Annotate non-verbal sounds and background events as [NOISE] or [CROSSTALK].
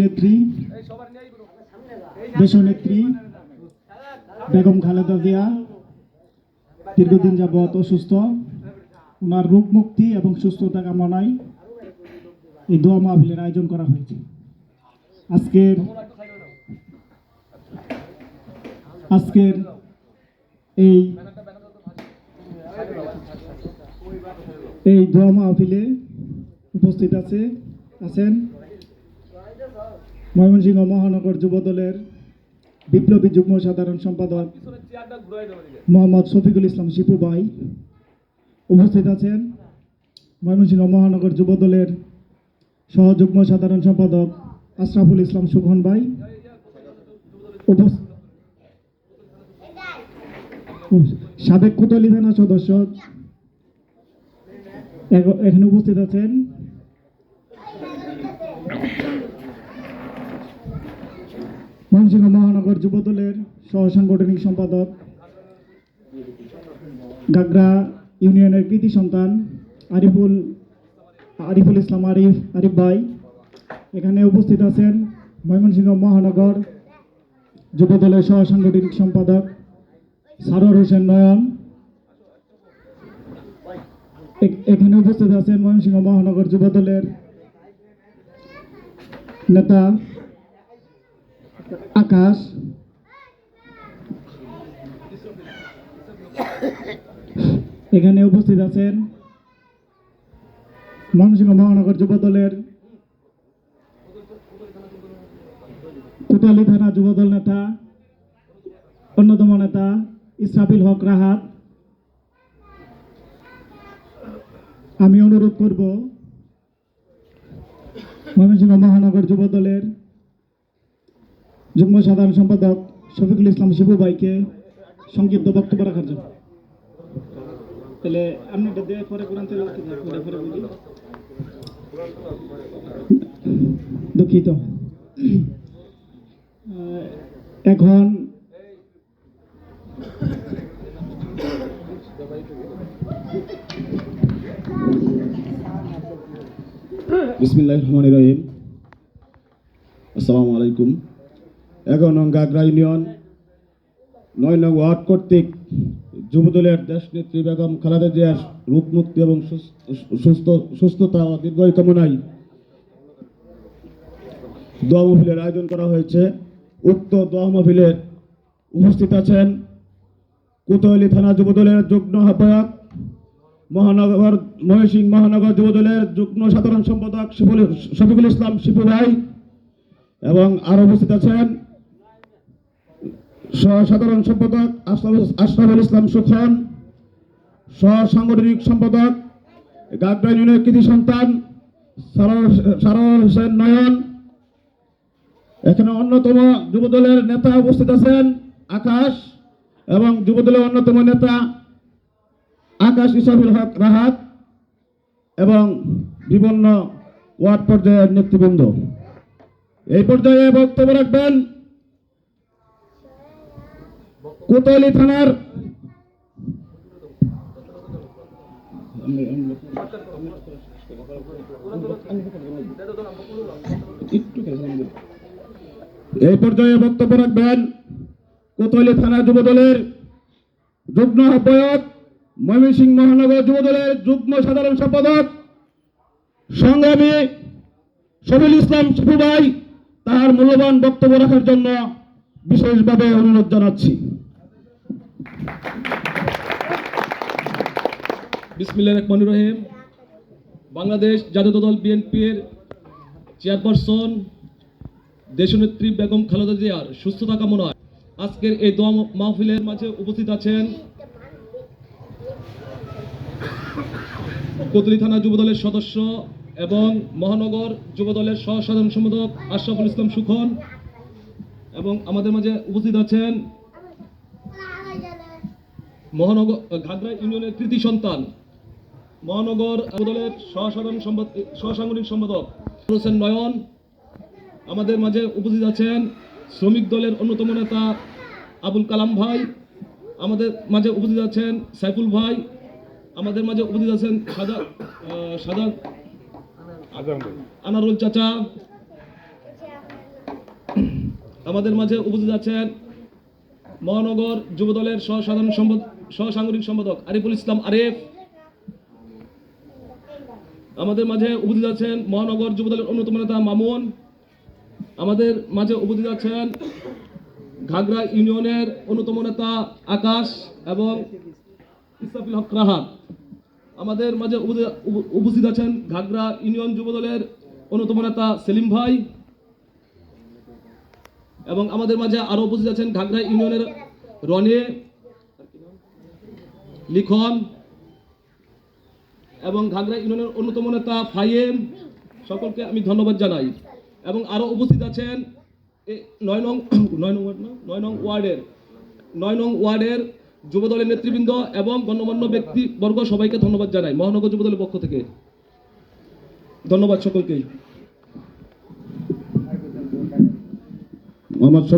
নেত্রী বেগম খালেদা জিয়া, দীর্ঘদিন যাবৎ অসুস্থ। ওনার রোগ মুক্তি এবং সুস্থতা কামনায় এই দোয়া মাহফিলের আয়োজন করা হয়েছে। আজকের আজকের এই এই দোয়া মাহফিলে উপস্থিত আছে আছেন ময়মনসিংহ মহানগর যুব দলের বিপ্লবী যুগ্ম সাধারণ সম্পাদক মোহাম্মদ শফিকুল ইসলাম শিপু ভাই উপস্থিত আছেন। ময়মনসিংহ মহানগর যুব দলের সহযুগ্ম সাধারণ সম্পাদক আশরাফুল ইসলাম সুখন ভাই সাবেক কোতোয়ালি থানা সদস্য এখানে উপস্থিত আছেন। ময়মনসিংহ মহানগর যুব দলের সহ সাংগঠনিক সম্পাদক, গাগরা ইউনিয়নের কৃতি সন্তান, আরিফুল আরিফুল ইসলাম আরিফ আরিফ ভাই। এখানে উপস্থিত আছেন ময়মনসিংহ মহানগর যুবদলের সহ সাংগঠনিক সম্পাদক সারোয়ার হোসেন নয়ন। এখানে উপস্থিত আছেন ময়মনসিংহ মহানগর যুবদলের নেতা আকাশ। এখানে উপস্থিত আছেন ময়মনসিংহ মহানগর যুব দলের কোতোয়ালি থানা যুবদল নেতা, অন্যতম নেতা ইসরাফিল হক রাহাত। আমি অনুরোধ করব ময়মনসিংহ মহানগর যুব দলের যুগ্ম সাধারণ সম্পাদক শফিকুল ইসলাম শিবু ভাইকে সংক্ষিপ্ত বক্তব্য রাখার জন্য। তাহলে আপনি। দুঃখিত। এখন বিসমিল্লাহ রহমান রহিম। আসসালামু আলাইকুম। এগারো নং গাগরা ইউনিয়ন, নয় নং ওয়ার্ড কর্তৃক যুবদলের দেশনেত্রী বেগম খালেদা জিয়ার রূপ মুক্তি এবং সুস- সুস্থ, সুস্থতা ও দীর্ঘায়ু কামনায় দোয়া মাহফিলের আয়োজন করা হয়েছে। উক্ত দোয়া মাহফিলের উপস্থিত আছেন কোতোয়ালি থানা যুবদলের যুগ্ম আহ্বায়ক, মহানগর ময়সিং মহানগর যুবদলের যুগ্ম সাধারণ সম্পাদক শফিকুল ইসলাম শিপু ভাই এবং আরও উপস্থিত আছেন সহ সাধারণ সম্পাদক আশরাফ- আশরাফুল ইসলাম সুখন সহ সাংগঠনিক সম্পাদক গাগরা ইউনিয়নের কৃতি সন্তান সারোয়ার হোসেন নয়ন। এখানে অন্যতম যুবদলের নেতা উপস্থিত আছেন আকাশ এবং যুবদলের অন্যতম নেতা আকাশ ইসাফুল হক রাহাত এবং বিভিন্ন ওয়ার্ড পর্যায়ের নেতৃবৃন্দ। এই পর্যায়ে বক্তব্য রাখবেন কোতোয়ালি থানার এই পর্যায়ে বক্তব্য রাখবেন কোতোয়ালি থানা যুবদলের যুগ্ম আহ্বায়ক ময়মনসিংহ মহানগর যুবদলের যুগ্ম সাধারণ সম্পাদক সংগ্রামী শফিল ইসলাম শিপু তার মূল্যবান বক্তব্য রাখার জন্য বিশেষভাবে অনুরোধ জানাচ্ছি। বিসমিল্লাহ রহমান রহিম। বাংলাদেশ জাতীয় দল বিএনপির চেয়ারপারসন দেশনেত্রী বেগম খালেদা জিয়ার সুস্থতা কামনায় আজকের এই দোয়া মাহফিলের মাঝে উপস্থিত আছেন কোতলি থানা যুবদলের সদস্য এবং মহানগর যুবদলের সহ সাধারণ সম্পাদক আশরাফুল ইসলাম সুখন এবং আমাদের মাঝে উপস্থিত আছেন মহানগর ঘাগড়া ইউনিয়নের কৃতি সন্তান মহানগর দলের সহসাধারণ সহসাংগঠনিক সম্পাদক হোসেন নয়ন, আমাদের মাঝে উপস্থিত আছেন শ্রমিক দলের অন্যতম নেতা আবুল কালাম ভাই, আমাদের মাঝে উপস্থিত আছেন সাইফুল ভাই, আমাদের মাঝে উপস্থিত আছেন সাদা সাদা আনারুল চাচা, আমাদের মাঝে উপস্থিত আছেন মহানগর যুবদলের সহসাধারণ সম্পাদক সহসাংগঠনিক সম্পাদক আরিফুল ইসলাম আরিফ আমাদের মাঝে উপস্থিত আছেন মহানগর যুবদলের অন্যতম নেতা মামুন। আমাদের মাঝে উপস্থিত আছেন ঘাগড়া ইউনিয়নের অন্যতম নেতা আকাশ এবং ইসরাফিল হক রাহাত আমাদের মাঝে উপস্থিত- আছেন ঘাগড়া ইউনিয়ন যুবদলের অন্যতম নেতা সেলিম ভাই এবং আমাদের মাঝে আরও উপস্থিত আছেন ঘাগড়া ইউনিয়নের রনে লিখন এবং ঘাগরা ইউনিয়নের অন্যতম নেতা ফাইয়েম, সকলকে আমি ধন্যবাদ জানাই। এবং আরও উপস্থিত আছেন নয় নং [COUGHS] নয় নং ওয়ার্ড নয় নং ওয়ার্ডের, নয় নং ওয়ার্ডের যুবদলের নেতৃবৃন্দ এবং গণ্যমান্য ব্যক্তিবর্গ সবাইকে ধন্যবাদ জানাই, মহানগর যুবদলের পক্ষ থেকে। ধন্যবাদ সকলকেই।